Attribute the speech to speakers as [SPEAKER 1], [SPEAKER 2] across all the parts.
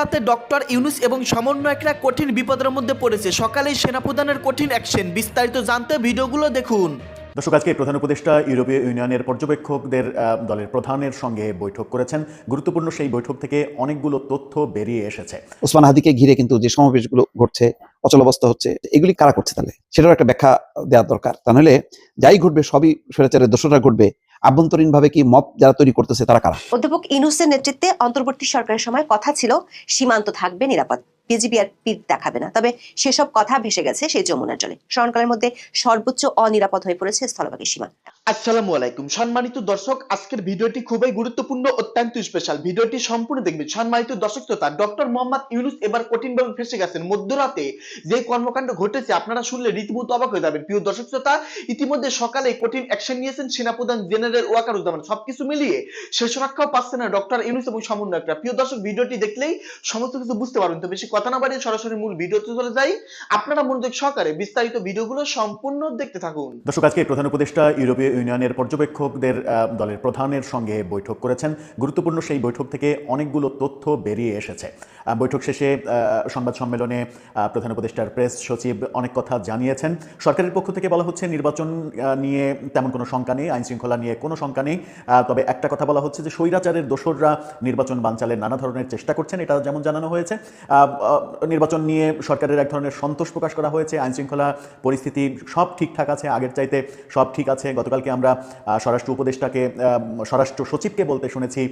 [SPEAKER 1] মধ্যরাতে ডক্টর ইউনুস এবং সমন্বয়করা কঠিন বিপদের মধ্যে পড়েছে। সকালেই সেনাপ্রধানের কঠিন অ্যাকশন। বিস্তারিত জানতে ভিডিওগুলো দেখুন।
[SPEAKER 2] দর্শক আজকে প্রধান উপদেষ্টা ইউরোপীয় ইউনিয়নের পর্যবেক্ষকদের দলের প্রধানের সঙ্গে বৈঠক করেছেন। গুরুত্বপূর্ণ সেই বৈঠক থেকে অনেকগুলো তথ্য বেরিয়ে এসেছে।
[SPEAKER 3] ওসমান হাদিকে ঘিরে কিন্তু যে সমাবেশগুলো ঘটছে অচলাবস্থা হচ্ছে এগুলি কারা করছে তাহলে? সেটার একটা ব্যাখ্যা দেওয়া দরকার। তা নাহলে যাই ঘটবে সবই স্বৈরাচারের দোষরা ঘটবে। আভ্যন্তরীণ ভাবে কি মত যারা তৈরি করতেছে তারা কারা?
[SPEAKER 4] অধ্যাপক ইনুসের নেতৃত্বে অন্তর্বর্তী সরকারের সময় কথা ছিল, সীমান্ত থাকবে, নিরাপদ। আর পিঠ দেখাবে না। তবে সেসব কথা ভেসে গেছে সেই যমুনার জলে। স্মরণকালের মধ্যে সর্বোচ্চ অনিরাপদ হয়ে পড়েছে স্থলভাগের সীমা।
[SPEAKER 5] আসসালামু আলাইকুম। সম্মানিত দর্শক, আজকের ভিডিওটি খুবই গুরুত্বপূর্ণ, অত্যন্ত স্পেশাল ভিডিওটি সম্পূর্ণ দেখবেন। সম্মানিত দর্শক ডক্টর মোহাম্মদ ইউনুস এবার কঠিনভাবে ফেসে গেছেন। মধ্যরাতে যে কর্মকাণ্ড ঘটেছে, আপনারা শুনলে অবাক হয়ে যাবেন। প্রিয় দর্শক শ্রোতা, ইতিমধ্যে সকালে কঠিন অ্যাকশন নিয়েছেন সেনাপ্রধান জেনারেল সবকিছু মিলিয়ে শেষ রক্ষাও পাচ্ছে না ডক্টর ইউনুস এবং সমন্বয়করা। প্রিয় দর্শক, ভিডিওটি দেখলেই সমস্ত কিছু বুঝতে পারবেন। তো বেশি কথা না বাড়িয়ে সরাসরি মূল ভিডিওতে চলে যাই। আপনারা মনোযোগ সহকারে বিস্তারিত ভিডিওগুলো সম্পূর্ণ দেখতে থাকুন।
[SPEAKER 2] দর্শক আজকে প্রধান উপদেষ্টা, ইউরোপীয় ইউনিয়নের পর্যবেক্ষকদের দলের প্রধানের সঙ্গে বৈঠক করেছেন। গুরুত্বপূর্ণ সেই বৈঠক থেকে অনেকগুলো তথ্য বেরিয়ে এসেছে। বৈঠক শেষে সংবাদ সম্মেলনে প্রধান উপদেষ্টার প্রেস সচিব অনেক কথা জানিয়েছেন। সরকারের পক্ষ থেকে বলা হচ্ছে, নির্বাচন নিয়ে তেমন কোনো শঙ্কা নেই আইন শৃঙ্খলা নিয়ে কোনো শঙ্কা নেই। তবে একটা কথা বলা হচ্ছে যে, স্বৈরাচারের দোসররা নির্বাচন বানচালের নানা ধরনের চেষ্টা করছেন, এটা যেমন জানানো হয়েছে। নির্বাচন নিয়ে সরকারের এক ধরনের সন্তোষ প্রকাশ করা হয়েছে আইন শৃঙ্খলা পরিস্থিতি সব ঠিকঠাক আছে, আগের চাইতে সব ঠিক আছে গতকালকে আমরা স্বরাষ্ট্র উপদেষ্টাকে স্বরাষ্ট্র সচিবকে বলতে শুনেছি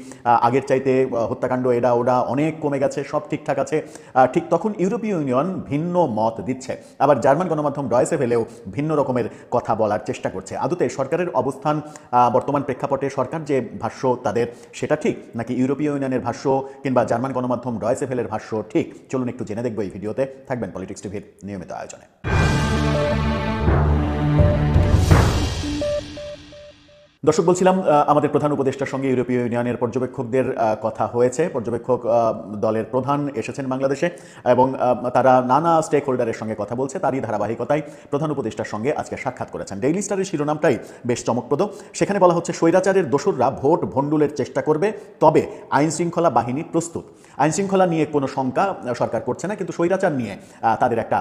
[SPEAKER 2] আগের চাইতে হত্যাকাণ্ড এডা ওডা অনেক কমে গেছে, সব ঠিকঠাক আছে ঠিক তখন ইউরোপীয় ইউনিয়ন ভিন্ন মত দিচ্ছে। আবার জার্মান গণমাধ্যম ডয়েসে ফেলেও ভিন্ন রকমের কথা বলার চেষ্টা করছে। আদতে সরকারের অবস্থান বর্তমান প্রেক্ষাপটে সরকার যে ভাষ্য তাদের, সেটা ঠিক? নাকি ইউরোপীয় ইউনিয়নের ভাষ্য কিংবা জার্মান গণমাধ্যম ডয়েসে ফেলের ভাষ্য ঠিক? চলুন একটু জেনে দেখব এই ভিডিওতে। থাকবেন পলিটিক্স টিভির নিয়মিত আয়োজনে। দর্শক, বলছিলাম আমাদের প্রধান উপদেষ্টার সঙ্গে ইউরোপীয় ইউনিয়নের পর্যবেক্ষকদের কথা হয়েছে। পর্যবেক্ষক দলের প্রধান এসেছেন বাংলাদেশে এবং তারা নানা স্টেক হোল্ডারের সঙ্গে কথা বলছে তারই ধারাবাহিকতায় প্রধান উপদেষ্টার সঙ্গে আজকে সাক্ষাৎ করেছেন। ডেইলি স্টারের শিরোনামটাই বেশ চমকপ্রদ। সেখানে বলা হচ্ছে, স্বৈরাচারের দোসররা ভোট ভণ্ডুলের চেষ্টা করবে, তবে আইন শৃঙ্খলা বাহিনী প্রস্তুত। আইন শৃঙ্খলা নিয়ে কোনো শঙ্কা সরকার করছে না, কিন্তু স্বৈরাচার নিয়ে তাদের একটা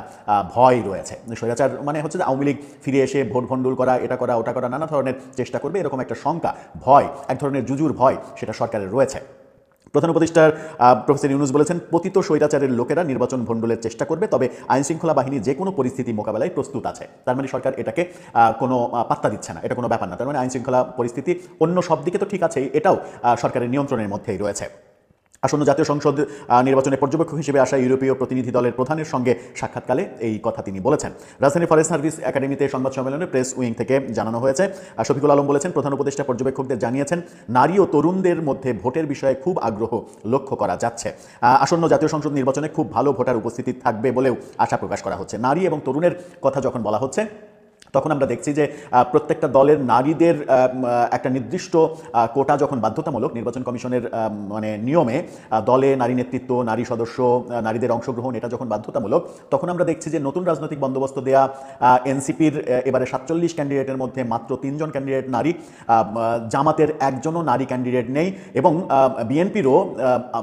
[SPEAKER 2] ভয় রয়েছে। স্বৈরাচার মানে হচ্ছে যে আওয়ামী লীগ ফিরে এসে ভোট ভণ্ডুল করা, এটা করা, ওটা করা, নানা ধরনের চেষ্টা করবে। এরকম একটা শঙ্কা, ভয়, এক ধরনের জুজুর ভয় সেটা সরকারের রয়েছে। প্রধান উপদেষ্টার প্রফেসর ইউনুস বলেছেন, পতিত স্বৈরাচারের লোকেরা নির্বাচন ভণ্ডলের চেষ্টা করবে, তবে আইনশৃঙ্খলা বাহিনী যে কোনো পরিস্থিতি মোকাবেলায় প্রস্তুত আছে। তার মানে সরকার এটাকে কোনো পাত্তা দিচ্ছে না, এটা কোনো ব্যাপার না। তার মানে আইনশৃঙ্খলা পরিস্থিতি অন্য সব দিকে তো ঠিক আছেই, এটাও সরকারের নিয়ন্ত্রণের মধ্যেই রয়েছে। আসন্ন জাতীয় সংসদ নির্বাচনে পর্যবেক্ষক হিসেবে আসা ইউরোপীয় প্রতিনিধি দলের প্রধানের সঙ্গে সাক্ষাৎকালে এই কথা তিনি বলেছেন। রাজধানী ফরেস্ট সার্ভিস একাডেমিতে সংবাদ সম্মেলনে প্রেস উইং থেকে জানানো হয়েছে শফিকুল আলম বলেছেন, প্রধান উপদেষ্টা পর্যবেক্ষকদের জানিয়েছেন, নারী ও তরুণদের মধ্যে ভোটের বিষয়ে খুব আগ্রহ লক্ষ্য করা যাচ্ছে। আসন্ন জাতীয় সংসদ নির্বাচনে খুব ভালো ভোটার উপস্থিতি থাকবে বলেও আশা প্রকাশ করা হচ্ছে। নারী এবং তরুণের কথা যখন বলা হচ্ছে তখন আমরা দেখছি যে প্রত্যেকটা দলের নারীদের একটা নির্দিষ্ট কোটা যখন বাধ্যতামূলক নির্বাচন কমিশনের মানে নিয়মে দলে নারী নেতৃত্ব, নারী সদস্য নারীদের অংশগ্রহণ, এটা যখন বাধ্যতামূলক, তখন আমরা দেখছি যে, নতুন রাজনৈতিক বন্দোবস্ত দেয়া এনসিপির এবারে সাতচল্লিশ ক্যান্ডিডেটের মধ্যে মাত্র তিনজন ক্যান্ডিডেট নারী জামাতের একজনও নারী ক্যান্ডিডেট নেই এবং বিএনপিরও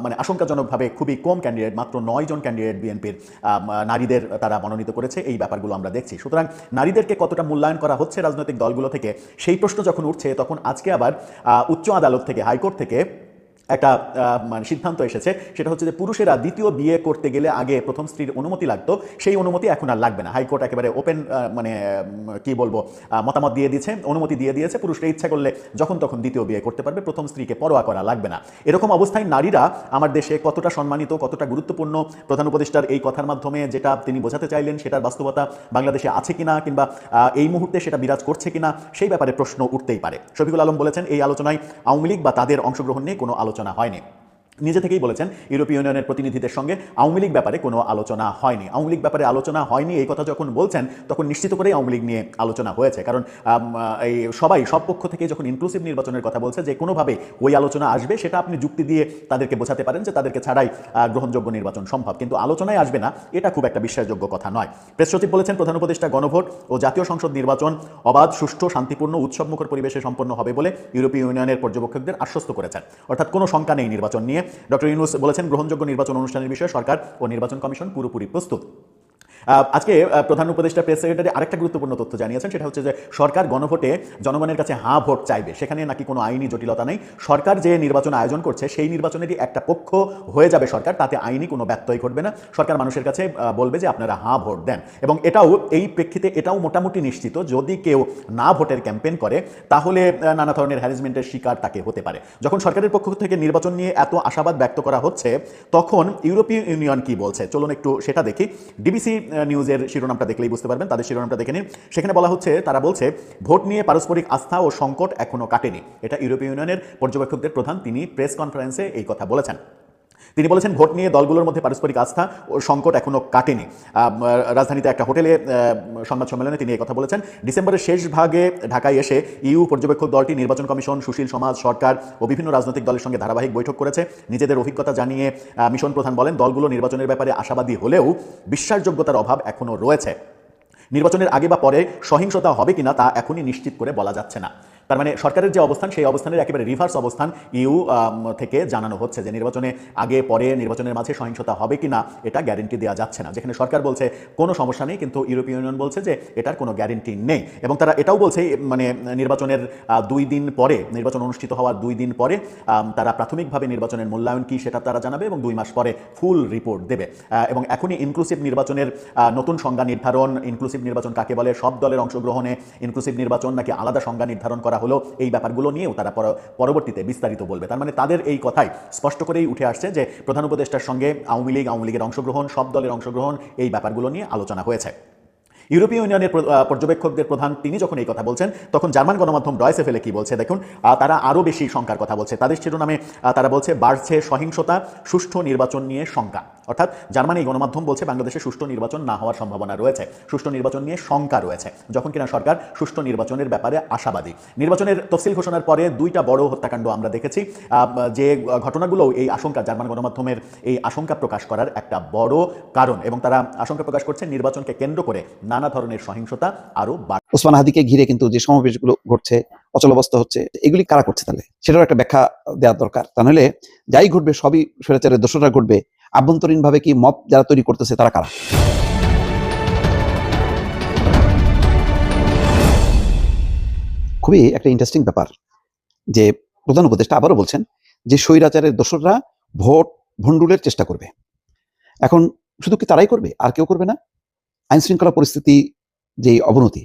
[SPEAKER 2] মানে আশঙ্কাজনকভাবে খুবই কম ক্যান্ডিডেট, মাত্র নয় জন ক্যান্ডিডেট বিএনপির নারীদের তারা মনোনীত করেছে, এই ব্যাপারগুলো আমরা দেখছি। সুতরাং নারীদেরকে কতটা মূল্যায়ন করা হচ্ছে রাজনৈতিক দলগুলো থেকে, সেই প্রশ্ন যখন উঠছে তখন আজকে আবার উচ্চ আদালত থেকে, হাইকোর্ট থেকে একটা মানে সিদ্ধান্ত এসেছে, সেটা হচ্ছে যে পুরুষেরা দ্বিতীয় বিয়ে করতে গেলে আগে প্রথম স্ত্রীর অনুমতি লাগতো, সেই অনুমতি এখন আর লাগবে না। হাইকোর্ট একেবারে ওপেন মানে কি বলব মতামত দিয়ে দিয়েছে, অনুমতি দিয়ে দিয়েছে, পুরুষরা ইচ্ছা করলে যখন তখন দ্বিতীয় বিয়ে করতে পারবে, প্রথম স্ত্রীকে পরোয়া করা লাগবে না। এরকম অবস্থায় নারীরা আমার দেশে কতটা সম্মানিত, কতটা গুরুত্বপূর্ণ, প্রধান উপদেষ্টার এই কথার মাধ্যমে যেটা তিনি বোঝাতে চাইলেন, সেটার বাস্তবতা বাংলাদেশে আছে কিনা, কিংবা এই মুহূর্তে সেটা বিরাজ করছে কিনা, সেই ব্যাপারে প্রশ্ন উঠতেই পারে। শফিকুল আলম বলেছেন, এই আলোচনায় আওয়ামী লীগ বা তাদের অংশগ্রহণ নিয়ে কোনো আলোচনা হয়নি। নিজে থেকেই বলেছেন, ইউরোপীয় ইউনিয়নের প্রতিনিধিদের সঙ্গে আওয়ামী লীগ ব্যাপারে কোনো আলোচনা হয়নি। আওয়ামী লীগ ব্যাপারে আলোচনা হয়নি, এই কথা যখন বলছেন, তখন নিশ্চিত করেই আওয়ামী লীগ নিয়ে আলোচনা হয়েছে। কারণ এই সবাই, সব পক্ষ থেকে যখন ইনক্লুসিভ নির্বাচনের কথা বলছে, যে কোনোভাবে ওই আলোচনা আসবে, সেটা আপনি যুক্তি দিয়ে তাদেরকে বোঝাতে পারেন যে তাদেরকে ছাড়াই গ্রহণযোগ্য নির্বাচন সম্ভব। কিন্তু আলোচনায় আসবে না, এটা খুব একটা বিশ্বাসযোগ্য কথা নয়। প্রেস সচিব বলেছেন, প্রধান উপদেষ্টা গণভোট ও জাতীয় সংসদ নির্বাচন অবাধ, সুষ্ঠু, শান্তিপূর্ণ, উৎসবমুখর পরিবেশে সম্পন্ন হবে বলে ইউরোপীয় ইউনিয়নের পর্যবেক্ষকদের আশ্বস্ত করেছেন। অর্থাৎ কোনো শঙ্কা নেই নির্বাচন নিয়ে। ডক্টর ইউনুস বলেছেন গ্রহণযোগ্য নির্বাচন অনুষ্ঠানের বিষয়ে সরকার ও নির্বাচন কমিশন পুরোপুরি প্রস্তুত। আজকে প্রধান উপদেষ্টা প্রেস সেক্রেটারি আরেকটা গুরুত্বপূর্ণ তথ্য জানিয়েছেন, সেটা হচ্ছে যে সরকার গণভোটে জনগণের কাছে হাঁ ভোট চাইবে। সেখানে নাকি কোনো আইনি জটিলতা নেই। সরকার যে নির্বাচন আয়োজন করছে, সেই নির্বাচনেরই একটা পক্ষ হয়ে যাবে সরকার, তাতে আইনি কোনো ব্যত্যয় ঘটবে না। সরকার মানুষের কাছে বলবে যে আপনারা হাঁ ভোট দেন। এবং এটাও, এই প্রেক্ষিতে এটাও মোটামুটি নিশ্চিত, যদি কেউ না ভোটের ক্যাম্পেন করে, তাহলে নানা ধরনের হ্যারাসমেন্টের শিকার তাকে হতে পারে। যখন সরকারের পক্ষ থেকে নির্বাচন নিয়ে এত আশাবাদ ব্যক্ত করা হচ্ছে, তখন ইউরোপীয় ইউনিয়ন কি বলছে? চলুন একটু সেটা দেখি। ডিবিসি নিউজের শিরোনামটা দেখলেই বুঝতে পারবেন, তাদের শিরোনামটা দেখে নিন। সেখানে বলা হচ্ছে, তারা বলছে, ভোট নিয়ে পারস্পরিক আস্থা ও সংকট এখনও কাটেনি। এটা ইউরোপীয় ইউনিয়নের পর্যবেক্ষকদের প্রধান, তিনি প্রেস কনফারেন্সে এই কথা বলেছেন। তিনি বলেছেন, ভোট নিয়ে দলগুলোর মধ্যে পারস্পরিক আস্থা ও সংকট এখনও কাটেনি। রাজধানীতে একটা হোটেলে সংবাদ সম্মেলনে তিনি কথা বলেছেন, ডিসেম্বরের শেষ ভাগে ঢাকায় এসে ইউ পর্যবেক্ষক দলটি, নির্বাচন কমিশন, সুশীল সমাজ, সরকার ও বিভিন্ন রাজনৈতিক দলের সঙ্গে ধারাবাহিক বৈঠক করেছে। নিজেদের অভিজ্ঞতা জানিয়ে মিশন প্রধান বলেন, দলগুলো নির্বাচনের ব্যাপারে আশাবাদী হলেও বিশ্বাসযোগ্যতার অভাব এখনও রয়েছে। নির্বাচনের আগে বা পরে সহিংসতা হবে কিনা তা এখনই নিশ্চিত করে বলা যাচ্ছে না। তার মানে সরকারের যে অবস্থান, সেই অবস্থানের একেবারে রিভার্স অবস্থান ইউ থেকে জানানো হচ্ছে যে নির্বাচনে আগে, পরে নির্বাচনের মাঝে সহিংসতা হবে কিনা, এটা গ্যারেন্টি দেওয়া যাচ্ছে না। যেখানে সরকার বলছে কোনো সমস্যা নেই, কিন্তু ইউরোপীয় ইউনিয়ন বলছে যে এটার কোনো গ্যারেন্টি নেই। এবং তারা এটাও বলছে মানে নির্বাচনের দুই দিন পরে, নির্বাচন অনুষ্ঠিত হওয়ার দুই দিন পরে তারা প্রাথমিকভাবে নির্বাচনের মূল্যায়ন কী সেটা তারা জানাবে এবং দুই মাস পরে ফুল রিপোর্ট দেবে। এবং এখনই ইনক্লুসিভ নির্বাচনের নতুন সংজ্ঞা নির্ধারণ ইনক্লুসিভ নির্বাচন কাকে বলে, সব দলের অংশগ্রহণে ইনক্লুসিভ নির্বাচন নাকি আলাদা সংজ্ঞা নির্ধারণ করা হলো এই ব্যাপারগুলো নিয়েও তারা পর- পরবর্তীতে বিস্তারিত বলবে। তার মানে তাদের এই কথাই স্পষ্ট করেই উঠে আসছে যে প্রধান উপদেষ্টার সঙ্গে আওয়ামী লীগ, আওয়ামী লীগের অংশগ্রহণ, সব দলের অংশগ্রহণ, এই ব্যাপারগুলো নিয়ে আলোচনা হয়েছে। ইউরোপীয় ইউনিয়নের পর্যবেক্ষকদের প্রধান তিনি যখন এই কথা বলছেন, তখন জার্মান গণমাধ্যম ডয়সে ফেলে কি বলছে দেখুন তারা আরও বেশি শঙ্কার কথা বলছে। তাদের শিরোনামে তারা বলছে, বাড়ছে সহিংসতা, সুষ্ঠু নির্বাচন নিয়ে শঙ্কা। অর্থাৎ জার্মানি গণমাধ্যম বলছে বাংলাদেশে সুষ্ঠু নির্বাচন না হওয়ার সম্ভাবনা রয়েছে। সুষ্ঠু নির্বাচন নিয়ে শঙ্কা রয়েছে। যখন কিনা সরকার সুষ্ঠু নির্বাচনের ব্যাপারে আশাবাদী। নির্বাচনের তফসিল ঘোষণার পরে দুইটা বড় হত্যাকাণ্ড আমরা দেখেছি। যে ঘটনাগুলো এই আশঙ্কা, জার্মান গণমাধ্যমের এই আশঙ্কা প্রকাশ করার একটা বড় কারণ এবং তারা আশঙ্কা প্রকাশ করছে নির্বাচনকে কেন্দ্র করে নানা ধরনের সহিংসতা আরও
[SPEAKER 3] ওসমান হাদিকে ঘিরে কিন্তু যে সমাবেশগুলো ঘটছে অচলাবস্থা হচ্ছে, এগুলি কারা করছে তাহলে? সেটারও একটা ব্যাখ্যা দেওয়া দরকার। তা নাহলে যাই ঘটবে, সবই স্বৈরাচারের দোষরা ঘটবে। আভ্যন্তরীণভাবে কি মব যারা তৈরি করতেছে, তারা কারা? খুবই একটা ইন্টারেস্টিং ব্যাপার যে প্রধান উপদেষ্টা আবারও বলছেন যে স্বৈরাচারের দোসররা ভোট ভণ্ডুলের চেষ্টা করবে। এখন শুধু কি তারাই করবে? আর কেউ করবে না? আইন শৃঙ্খলা পরিস্থিতি যে অবনতি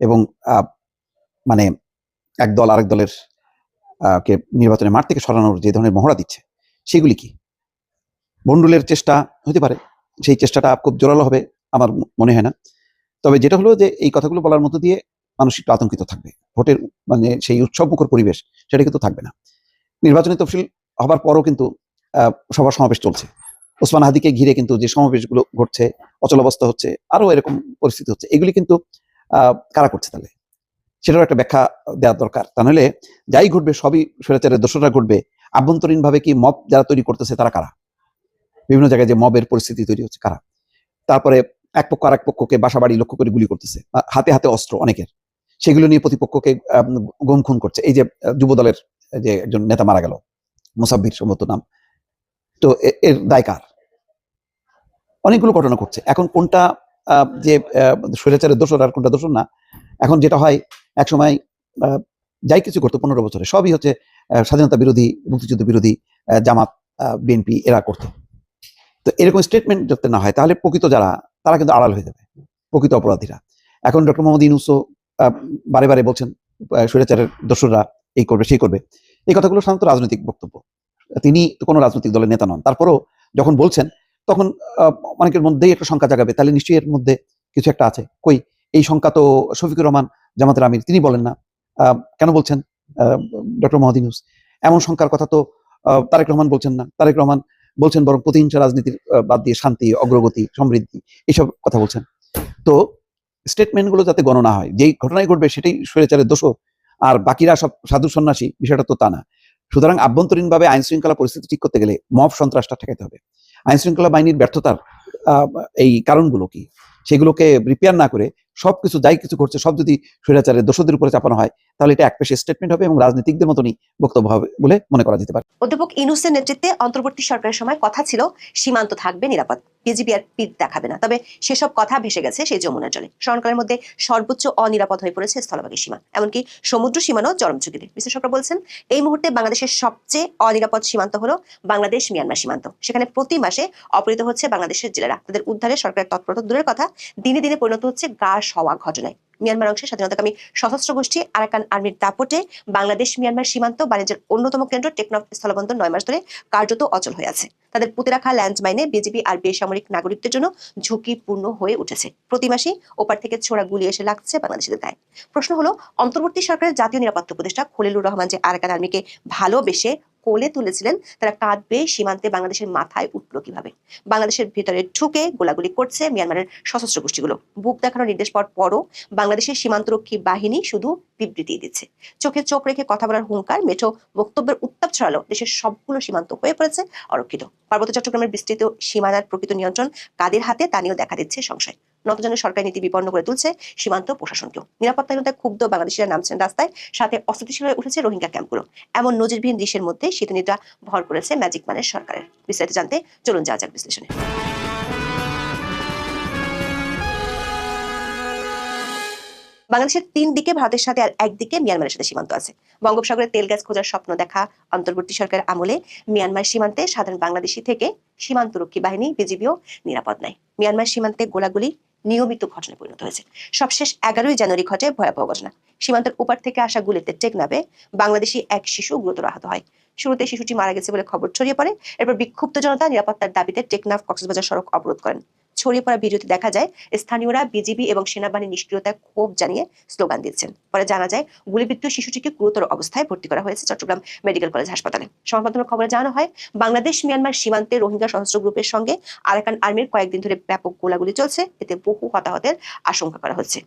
[SPEAKER 3] এবং মানে এক দল আরেক দলের কে নির্বাচনে মাঠ থেকে সরানোর যে ধরনের মহড়া দিচ্ছে, সেগুলি কি? বন্ডুলের চেষ্টা হতে পারে, সেই চেষ্টাটা খুব জোরালো হবে, আমার মনে হয় না। তবে যেটা হলো যে, এই কথাগুলো বলার মধ্য দিয়ে মানুষ একটু আতঙ্কিত থাকবে। ভোটের মানে সেই উৎসবমুখর পরিবেশ, সেটা কিন্তু থাকবে না। নির্বাচনী তফসিল হবার পরও কিন্তু সভা সমাবেশ চলছে। ওসমান হাদিকে ঘিরে কিন্তু যে সমাবেশগুলো ঘটছে অচলাবস্থা হচ্ছে, আরও এরকম পরিস্থিতি হচ্ছে, এগুলি কিন্তু কারা করছে তাহলে? সেটারও একটা ব্যাখ্যা দেওয়া দরকার। তা নাহলে যাই ঘটবে, সবই স্বৈরাচারের দোষরা ঘটবে। আভ্যন্তরীণভাবে কি মব যারা তৈরি করতেছে তারা কারা? বিভিন্ন জায়গায় যে মবের পরিস্থিতি তৈরি হচ্ছে কারা? তারপরে এক পক্ষ আর এক পক্ষকে বাসা বাড়ি লক্ষ্য করে গুলি করতেছে হাতে হাতে অস্ত্র অনেকের। সেগুলো নিয়ে প্রতিপক্ষকে গুম খুন করছে। এই যে আহ, যুব দলের যে একজন নেতা মারা গেল মুসাব্বির সম্ভবত নাম। তো এর দায় কার? অনেকগুলো ঘটনা ঘটছে। এখন কোনটা যে স্বৈরাচারের দোষর আর কোনটা দোষর না এখন যেটা হয় এক সময় যাই কিছু করতো পনেরো বছরে সবই হচ্ছে স্বাধীনতা বিরোধী মুক্তিযুদ্ধ বিরোধী জামাত বিএনপি এরা করতো। তো এরকম স্টেটমেন্ট যাতে না হয় তাহলে প্রকৃত যারা তারা কিন্তু আড়াল হয়ে যাবে প্রকৃত অপরাধীরা। এখন ডক্টর মোহাম্মদ আহ, বারে বারে বলছেন স্বৈরাচারের দোষররা এই করবে সেই করবে। এই কথাগুলো সাধারণত রাজনৈতিক বক্তব্য। তিনি কোনো রাজনৈতিক দলের নেতা নন। তারপরেও যখন বলছেন তখন অনেকের মধ্যেই একটা শঙ্কা জাগাবে। তাহলে নিশ্চয়ই এর মধ্যে কিছু একটা আছে। কই এই শঙ্কা তো শফিকুর রহমান জামাতের আমির তিনি বলেন না। কেন বলছেন ডক্টর মোহাম্মদ ইউনুস? এমন শঙ্কার কথা তো তারেক রহমান বলছেন না। তারেক রহমান বলছেন বরং প্রতিহিংসা রাজনীতির বাদ দিয়ে শান্তি, অগ্রগতি, সমৃদ্ধি এইসব কথা বলছেন। তো স্টেটমেন্টগুলো যাতে গণনা হয়, যেই ঘটনায় ঘটবে সেটাই স্বৈরাচারের দোষ আর বাকিরা সব সাধু সন্ন্যাসী, বিষয়টা তো তা না। সুতরাং আভ্যন্তরীণভাবে আইন শৃঙ্খলা পরিস্থিতি ঠিক করতে গেলে মব সন্ত্রাসটা ঠেকাতে হবে। আইন শৃঙ্খলা বাহিনীর ব্যর্থতার এই কারণগুলো কি? সেগুলোকে রিপেয়ার না করে সবকিছু যাই কিছু করছে সব যদি স্বৈরাচারের দোষদের উপরে চাপানো হয়, তাহলে এটা এক পেশে স্টেটমেন্ট হবে এবং রাজনীতিকদের মতনই বক্তব্য হবে বলে মনে করা যেতে পারে।
[SPEAKER 4] অধ্যাপক ইনুসের নেতৃত্বে অন্তর্বর্তী সরকারের সময় কথা ছিল, সীমান্ত থাকবে নিরাপদ। বিজিবি আর পিঠ দেখাবে না। তবে সেসব কথা ভেসে গেছে সেই যমুনার জলে। স্মরণকালের মধ্যে সর্বোচ্চ অনিরাপদ হয়ে পড়েছে স্থলভাগের সীমা। এমনকি সমুদ্র সীমানাও চরম ঝুঁকিতে। বিশ্লেষকরা বলছেন, এই মুহূর্তে বাংলাদেশের সবচেয়ে অনিরাপদ সীমান্ত হলো বাংলাদেশ মিয়ানমার সীমান্ত। সেখানে প্রতি মাসে অপহৃত হচ্ছে বাংলাদেশের জেলেরা। তাদের উদ্ধারে সরকারের তৎপরতা দূরের কথা। দিনে দিনে পরিণত হচ্ছে গা হওয়া ঘটনায়। মিয়ানমার অংশে স্বাধীনতাকামী সশস্ত্র গোষ্ঠী আরাকান আর্মির দাপটে বাংলাদেশ, মিয়ানমার সীমান্ত বাণিজ্যের অন্যতম কেন্দ্র টেকনফ স্থলবন্দর নয় মাস ধরে কার্যত অচল হয়ে আছে। তাদের পুঁতে রাখা ল্যান্ডমাইনে বিজেপি আর বেসামরিক নাগরিকদের জন্য ঝুঁকিপূর্ণ হয়ে উঠেছে। প্রতি মাসেই ওপার থেকে ছোড়া গুলি এসে লাগছে বাংলাদেশিদের গায়ে। প্রশ্ন হলো, অন্তর্বর্তী সরকারের জাতীয় নিরাপত্তা উপদেষ্টা খলিলুর রহমান যে আরাকান আর্মিকে ভালোবেসে কোলে তুলেছিলেন, তারা কাঁদবে সীমান্তে বাংলাদেশের মাথায় উঠল কীভাবে? বাংলাদেশের ভিতরে ঢুকে গোলাগুলি করছে মিয়ানমারের সশস্ত্র গোষ্ঠীগুলো। বুক দেখানোর নির্দেশ পাওয়ার পরও বাংলাদেশের সীমান্তরক্ষী বাহিনী শুধু বিবৃতি দিচ্ছে। চোখে চোখ রেখে কথা বলার হুঙ্কার, মেঠো বক্তব্যের উত্তাপ ছড়ালো দেশের সবগুলো সীমান্ত হয়ে পড়েছে অরক্ষিত। পার্বত্য চট্টগ্রামের বিস্তৃত সীমানার প্রকৃত নিয়ন্ত্রণ কাদের হাতে তা নিয়েও দেখা দিচ্ছে সংশয়। নতজনের সরকারি নীতি বিপন্ন করে তুলছে সীমান্ত প্রশাসনকেও। নিরাপত্তাহীনতায় ক্ষুব্ধ বাংলাদেশিরা নামছেন রাস্তায়, সাথে অস্থিতিশীল হয়ে উঠেছে রোহিঙ্গা ক্যাম্পগুলো। এমন নজিরবিহীন দৃশ্যের মধ্যে শীতনিদ্রা ভর করেছে ম্যাজিক মানের সরকারের। বিস্তারিত জানতে চলুন যা যাক বিশ্লেষণে। বাংলাদেশের তিন দিকে ভারতের সাথে আর একদিকে মিয়ানমারের সাথে সীমান্ত আছে। বঙ্গোপসাগরে তেল গ্যাস খোঁজার স্বপ্ন দেখা অন্তর্বর্তী সরকারের আমলে মিয়ানমার সীমান্তে সাধারণ বাংলাদেশি থেকে সীমান্তরক্ষী বাহিনী, বিজিবিও নিরাপদ নাই। মিয়ানমার সীমান্তে গোলাগুলি নিয়মিত ঘটনায় পরিণত হয়েছে। সবশেষ এগারোই জানুয়ারি ঘটে ভয়াবহ ঘটনা। সীমান্তের উপর থেকে আসা গুলিতে টেকনাবে বাংলাদেশি এক শিশু গুরুতর আহত হয়। শুরুতে শিশুটি মারা গেছে বলে খবর ছড়িয়ে পড়ে। এরপর বিক্ষুব্ধ জনতা নিরাপত্তার দাবিতে টেকনাফ কক্সবাজার সড়ক অবরোধ করেন। ছড়িয়ে পড়া ভিডিওতে দেখা যায়, স্থানীয়রা বিজিবি এবং সেনাবাহিনীর নিষ্ক্রিয়তায় ক্ষোভ জানিয়ে স্লোগান দিচ্ছেন। পরে জানা যায়, গুলিবিদ্ধ শিশুটিকে গুরুতর অবস্থায় ভর্তি করা হয়েছে চট্টগ্রাম মেডিকেল কলেজ হাসপাতালে। সংবাদ খবরে জানানো হয়, বাংলাদেশ, মিয়ানমার সীমান্তে রোহিঙ্গা সশস্ত্র গ্রুপের সঙ্গে আরাকান আর্মির কয়েকদিন ধরে ব্যাপক গোলাগুলি চলছে। এতে বহু হতাহতের আশঙ্কা করা হচ্ছে।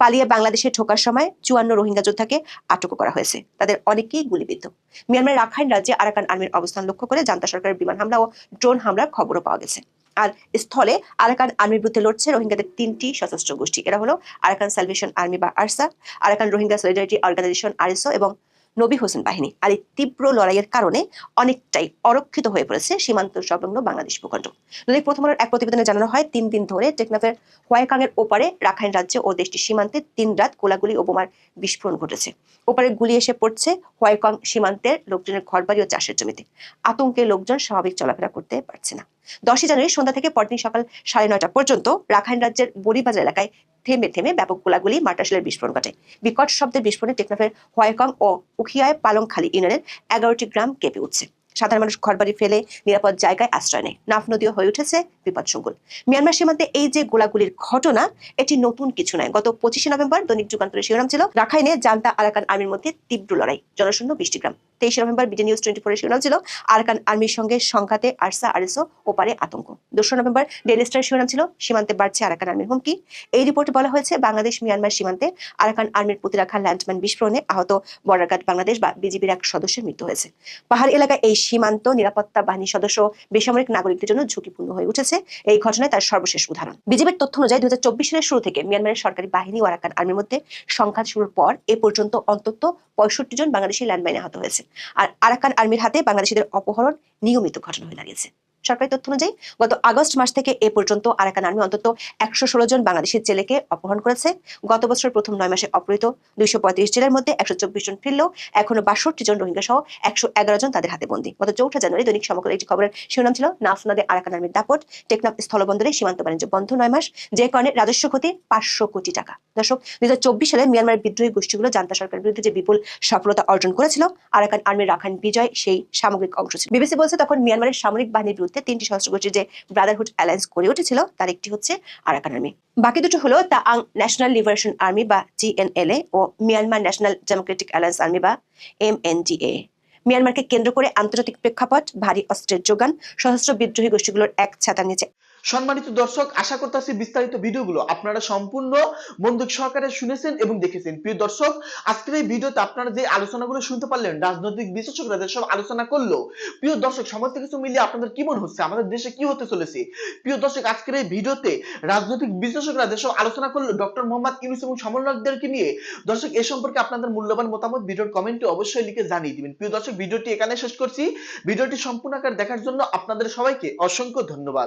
[SPEAKER 4] পালিয়ে বাংলাদেশে ঢোকার সময় চুয়ান্ন রোহিঙ্গা যোদ্ধাকে আটক করা হয়েছে। তাদের অনেকেই গুলিবিদ্ধ। মিয়ানমার রাখাইন রাজ্যে আরাকান আর্মির অবস্থান লক্ষ্য করে জান্তা সরকারের বিমান হামলা ও ড্রোন হামলার খবরও পাওয়া গেছে। আর স্থলে আরাকান আর্মির বিরুদ্ধে লড়ছে রোহিঙ্গাদের তিনটি সশস্ত্র গোষ্ঠী। এরা হলো আরাকান সালভেশন আর্মি বা ARSA, Arakan Rohingya solidarity organisation RSO এবং নবী হোসেন বাহিনী। আর এই তীব্র লড়াইয়ের কারণে অনেকটাই অরক্ষিত হয়ে পড়েছে সীমান্ত সংলগ্ন বাংলাদেশ ভূখণ্ড। দৈনিক প্রথম এক প্রতিবেদনে জানানো হয়, তিন দিন ধরে টেকনাফের হোয়াইকাংয়ের ওপারে রাখাইন রাজ্যে ও দেশটির সীমান্তে তিন রাত গোলাগুলি ও বোমার বিস্ফোরণ ঘটেছে। ওপারে গুলি এসে পড়ছে হোয়াইকং সীমান্তের লোকজনের ঘরবাড়ি ও চাষের জমিতে। আতঙ্কে লোকজন স্বাভাবিক চলাফেরা করতে পারছে না। দশই জানুয়ারি সন্ধ্যা থেকে পরদিন সকাল সাড়ে নয়টা পর্যন্ত রাখাইন রাজ্যের বড়িবাজার এলাকায় থেমে থেমে ব্যাপক গোলাগুলি মাটাশিলের বিস্ফোরণ ঘটে। বিকট শব্দের বিস্ফোরণে টেকনাফের হোয়াইকং ও উখিয়ায় পালংখালী ইউনিয়নের এগারোটি গ্রাম কেঁপে উঠছে। সাধারণ মানুষ ঘরবাড়ি ফেলে নিরাপদ জায়গায় আশ্রয় নেয়। নাফ নদীও হয়ে উঠেছে বিপদসংকুল মিয়ানমার সীমান্তে এই যে গোলাগুলির ঘটনা, এটি নতুন কিছু নয়। গত পঁচিশে নভেম্বর দৈনিক যুগান্তরের শিরোনাম ছিল রাখাইনে জান্তা আরাকান আর্মির মধ্যে তীব্র লড়াই, জনশূন্য বৃষ্টি গ্রাম। তেইশে নভেম্বর বিডি নিউজ টোয়েন্টি ফোরের শিরোনাম ছিল আরাকান আর্মির সঙ্গে সংঘাতে আরসা আরএসও ওপারে আতঙ্ক। দোসরা নভেম্বর ডেলি স্টার শিরোনাম ছিল সীমান্তে বাড়ছে আরাকান আর্মির হুমকি। এই রিপোর্টে বলা হয়েছে বাংলাদেশ মিয়ানমার সীমান্তে আরাকান আর্মির প্রতি রাখা ল্যান্ডম্যান বিস্ফোরণে আহত বর্ডার গার্ড বাংলাদেশ বা বিজিবির এক সদস্যের মৃত্যু হয়েছে। পাহাড় এলাকায় এই সীমান্ত নিরাপত্তা বাহিনীর সদস্য বেসামরিক নাগরিকদের জন্য ঝুঁকিপূর্ণ হয়ে উঠেছে। এই ঘটনায় তার সর্বশেষ উদাহরণ। বিজেপির তথ্য অনুযায়ী দুই হাজার চব্বিশ সালের শুরু থেকে মিয়ানমারের সরকারি বাহিনী ও আরাকান আর্মির মধ্যে সংঘাত শুরুর পর এ পর্যন্ত অন্তত পঁয়ষট্টি জন বাংলাদেশি ল্যান্ডমাইনে আহত হয়েছে। আর আরাকান আর্মির হাতে বাংলাদেশিদের অপহরণ নিয়মিত ঘটনা হয়ে দাঁড়িয়েছে। সরকারি তথ্য অনুযায়ী গত আগস্ট মাস থেকে এ পর্যন্ত আরাকান আর্মি অন্তত একশো ষোলো জন বাংলাদেশের ছেলেকে অপহরণ করেছে। গত বছর প্রথম নয় মাসে অপহৃত দুইশো পঁয়ত্রিশ জেলার মধ্যে একশো চব্বিশ জন ফিরলেও এখনও বাষট্টি জন রোহিঙ্গা সহ একশো এগারো জন তাদের হাতে বন্দী। গত চৌঠা জানুয়ারি দৈনিক সমগ্র একটি খবরের শিরোনাম ছিল, নাফনাদে আরাকান আর্মির দাপট, টেকনাফ স্থলবন্দরে সীমান্ত বাণিজ্য বন্ধ নয় মাস, যে কারণে রাজস্ব ক্ষতি পাঁচশো কোটি টাকা। দর্শক দুই সালে মিয়ানমার বিদ্রোহী গোষ্ঠীগুলো জান্তা সরকারের বিরুদ্ধে যে বিপুল সফলতা অর্জন করেছিল, আরাকান আর্মির রাখান বিজয় সেই সামগ্রিক অংশ ছিল। বিবিসি বলছে তখন মিয়ানমারের সামরিক বাহিনীর বিরুদ্ধে তিনটি সশস্ত্র গোষ্ঠীর যে ব্রাদারহুড অ্যালায়েন্স গড়ে উঠেছিল, তার একটি হচ্ছে আরাকান আর্মি। বাকি দুটো হলো তা আং ন্যাশনাল লিবারেশন আর্মি বা জিএনএলএ ও Myanmar national democratic alliance army বা এমএনডিএ মিয়ানমারকে কেন্দ্র করে আন্তর্জাতিক প্রেক্ষাপট, ভারী অস্ত্রের যোগান, সশস্ত্র বিদ্রোহী গোষ্ঠীগুলোর এক ছাতার নিচে
[SPEAKER 5] সম্মানিত দর্শক, আশা করতেছি বিস্তারিত ভিডিওগুলো আপনারা সম্পূর্ণ মনোযোগ সহকারে শুনেছেন এবং দেখেছেন। প্রিয় দর্শক, আজকের এই ভিডিওতে আপনারা যে আলোচনাগুলো শুনতে পারলেন, রাজনৈতিক বিশেষজ্ঞরা যেসব আলোচনা করল, প্রিয় দর্শক, সমস্ত কিছু মিলিয়ে আপনাদের কি মনে হচ্ছে? আমাদের দেশে কি হতে চলেছে? প্রিয় দর্শক, আজকের এই ভিডিওতে রাজনৈতিক বিশেষজ্ঞরা যেসব আলোচনা করল, ডক্টর মোহাম্মদ ইউনুস এবং সমন্বয়কদেরকে নিয়ে, দর্শক, এ সম্পর্কে আপনাদের মূল্যবান মতামত ভিডিওর কমেন্টে অবশ্যই লিখে জানিয়ে দিবেন। প্রিয় দর্শক, ভিডিওটি এখানে শেষ করছি। ভিডিওটি সম্পূর্ণ আকার দেখার জন্য আপনাদের সবাইকে অসংখ্য ধন্যবাদ।